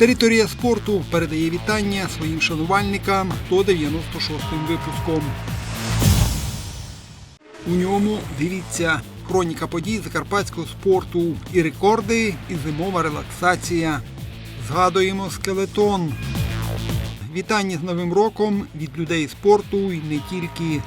Територія спорту передає вітання своїм шанувальникам 196-м випуском. У ньому дивіться хроніка подій закарпатського спорту і рекорди, і зимова релаксація. Згадуємо скелетон. Вітання з Новим роком від людей спорту і не тільки.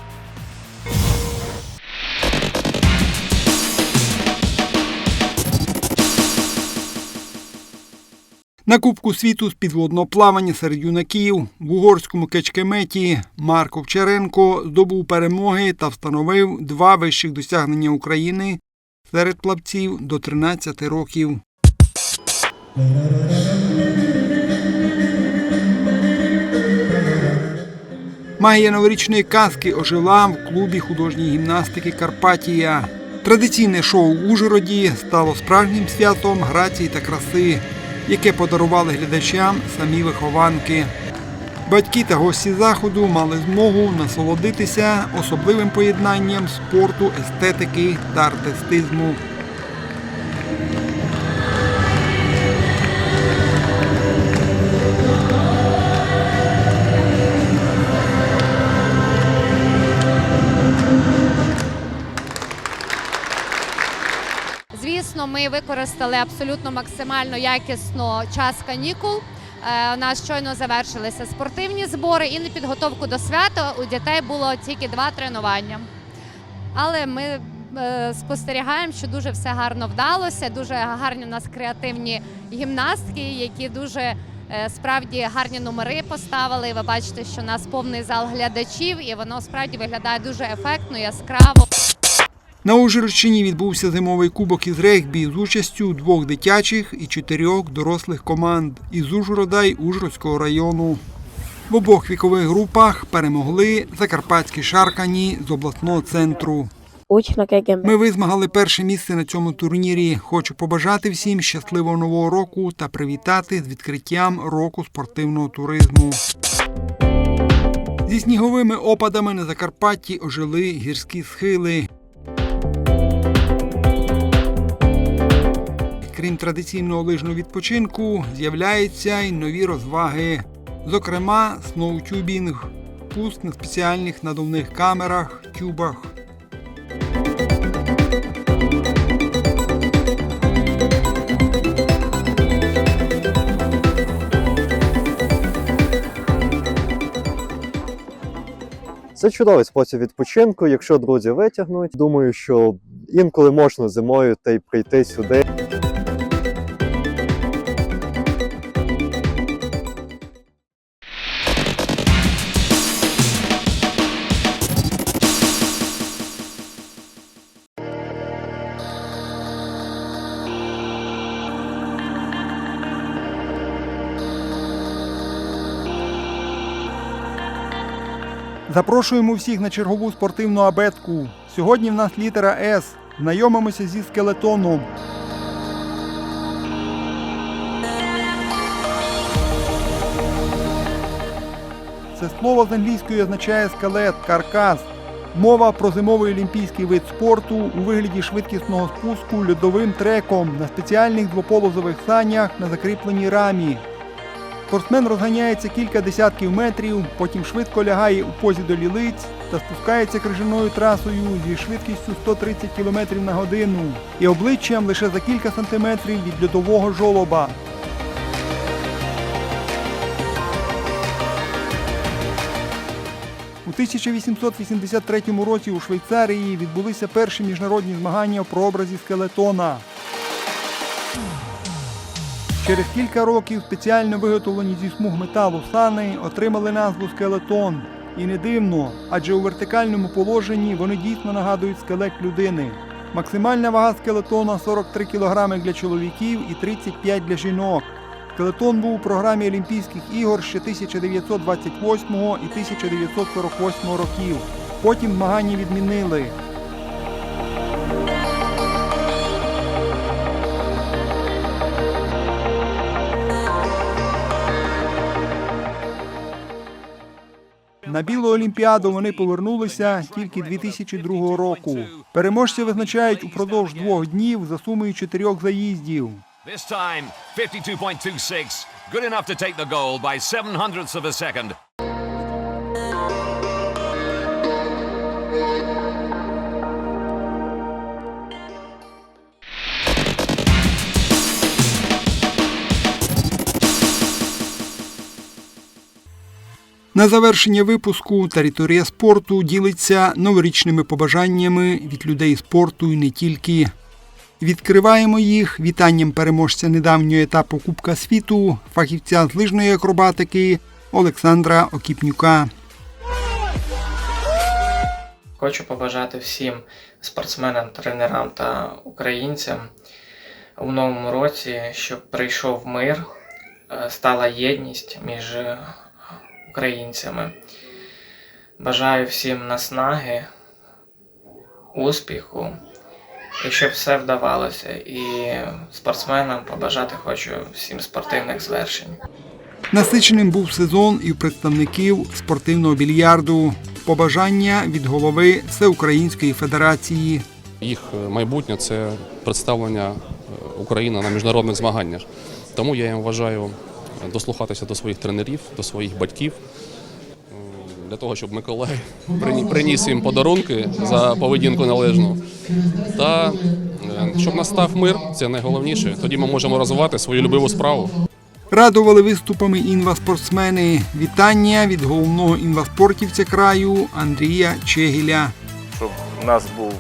На Кубку світу з підводного плавання серед юнаків в угорському кечкеметі Марко Вчеренко здобув перемоги та встановив два вищих досягнення України серед плавців до 13 років. Магія новорічної казки ожила в клубі художньої гімнастики Карпатія. Традиційне шоу в Ужгороді стало справжнім святом грації та краси, яке подарували глядачам самі вихованки. Батьки та гості заходу мали змогу насолодитися особливим поєднанням спорту, естетики та артистизму. Звісно, ми використали абсолютно максимально якісно час канікул. Е, У нас щойно завершилися спортивні збори і на підготовку до свята у дітей було тільки два тренування. Але ми е, спостерігаємо, що дуже все гарно вдалося. Дуже гарні у нас креативні гімнастки, які дуже е, справді гарні номери поставили. Ви бачите, що у нас повний зал глядачів, і воно справді виглядає дуже ефектно, яскраво. На Ужгородщині відбувся зимовий кубок із регбі з участю двох дитячих і чотирьох дорослих команд із Ужгорода й Ужгородського району. В обох вікових групах перемогли закарпатські шаркані з обласного центру. Ми визмагали перше місце на цьому турнірі. Хочу побажати всім щасливого нового року та привітати з відкриттям року спортивного туризму. Зі сніговими опадами на Закарпатті ожили гірські схили. Крім традиційного лижного відпочинку, з'являються й нові розваги. Зокрема, сноутюбінг, пуск на спеціальних надувних камерах, тюбах. Це чудовий спосіб відпочинку, якщо друзі витягнуть. Думаю, що інколи можна зимою та й прийти сюди. Запрошуємо всіх на чергову спортивну абетку. Сьогодні в нас літера С. Знайомимося зі скелетоном. Це слово з англійської означає скелет, каркас. Мова про зимовий олімпійський вид спорту у вигляді швидкісного спуску льодовим треком на спеціальних двополозових санях на закріпленій рамі. Спортсмен розганяється кілька десятків метрів, потім швидко лягає у позі до лілиць та спускається крижаною трасою зі швидкістю 130 км на годину і обличчям лише за кілька сантиметрів від льодового жолоба. У 1883 році у Швейцарії відбулися перші міжнародні змагання в прообразі скелетона. Через кілька років спеціально виготовлені зі смуг металу сани отримали назву скелетон. І не дивно, адже у вертикальному положенні вони дійсно нагадують скелет людини. Максимальна вага скелетона 43 кг для чоловіків і 35 для жінок. Скелетон був у програмі Олімпійських ігор ще 1928 і 1948 років. Потім змагання відмінили. На білу олімпіаду вони повернулися тільки 2002 року. Переможці визначають упродовж двох днів за сумою чотирьох заїздів. This time, 52.26. Good enough to take the goal by seven hundredths of a second. На завершення випуску територія спорту ділиться новорічними побажаннями від людей спорту і не тільки. Відкриваємо їх вітанням переможця недавнього етапу Кубка світу, фахівця з лижної акробатики Олександра Окіпнюка. Хочу побажати всім спортсменам, тренерам та українцям у новому році, щоб прийшов мир, е, стала єдність між е, українцями. Бажаю всім наснаги, успіху і щоб все вдавалося. І спортсменам побажати хочу всім спортивних звершень. Насиченим був сезон і у представників спортивного більярду. Побажання від голови Всеукраїнської федерації. Їх майбутнє це представлення е, України на міжнародних змаганнях. Тому я їм вважаю дослухатися до своїх тренерів, до своїх батьків, для того, щоб Миколай приніс їм подарунки за поведінку належну. Та е, щоб настав мир, це найголовніше. Тоді ми можемо розвивати свою любиму справу. Радували виступами інваспортсмени. Вітання від головного інваспортівця краю Андрія Чегіля. щоб у нас був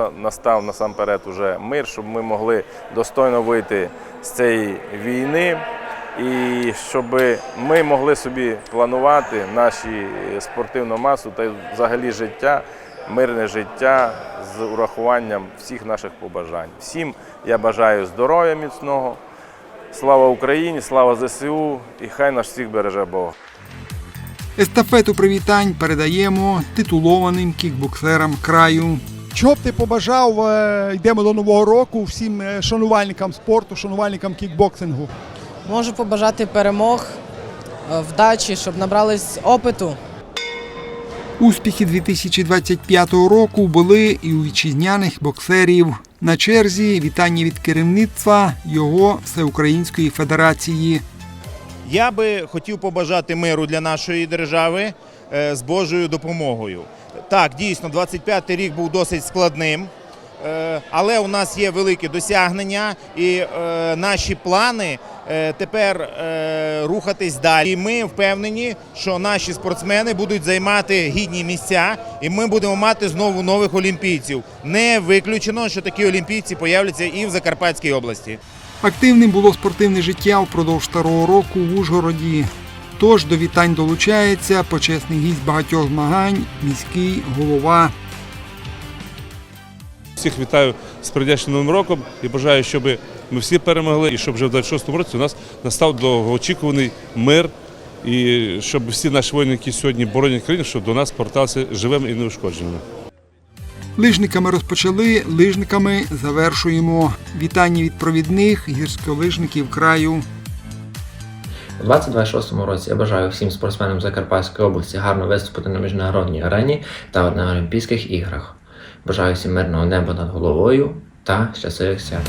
е, настав насамперед уже мир, щоб ми могли достойно вийти з цієї війни, і щоб ми могли собі планувати наші спортивну масу та взагалі життя, мирне життя з урахуванням всіх наших побажань. Всім я бажаю здоров'я міцного. Слава Україні, слава ЗСУ і хай нас всіх береже Бог. Естафету привітань передаємо титулованим кікбоксерам краю. Що б ти побажав, е, йдемо до нового року всім е, шанувальникам спорту, шанувальникам кікбоксингу. Можу побажати перемог, е, вдачі, щоб набрались опиту. Успіхи 2025 року були і у вітчизняних боксерів. На черзі вітання від керівництва його Всеукраїнської федерації. Я би хотів побажати миру для нашої держави е, з Божою допомогою. Так, дійсно, 25-й рік був досить складним, е, але у нас є великі досягнення і наші плани тепер е, рухатись далі. І ми впевнені, що наші спортсмени будуть займати гідні місця, і ми будемо мати знову нових олімпійців. Не виключено, що такі олімпійці появляться і в Закарпатській області. Активним було спортивне життя впродовж старого року в Ужгороді. Тож до вітань долучається почесний гість багатьох змагань, міський голова. Всіх вітаю з прийдешнім новим роком і бажаю, щоб ми всі перемогли, і щоб вже в 26-му році у нас настав довгоочікуваний мир, і щоб всі наші воїни, які сьогодні боронять країну, щоб до нас поверталися живими і неушкодженими. Лижниками розпочали, лижниками завершуємо. Вітання від провідних гірськолижників краю. У 2026 році я бажаю всім спортсменам Закарпатської області гарно виступити на міжнародній арені та на Олімпійських іграх. Бажаю всім мирного неба над головою та щасливих свят.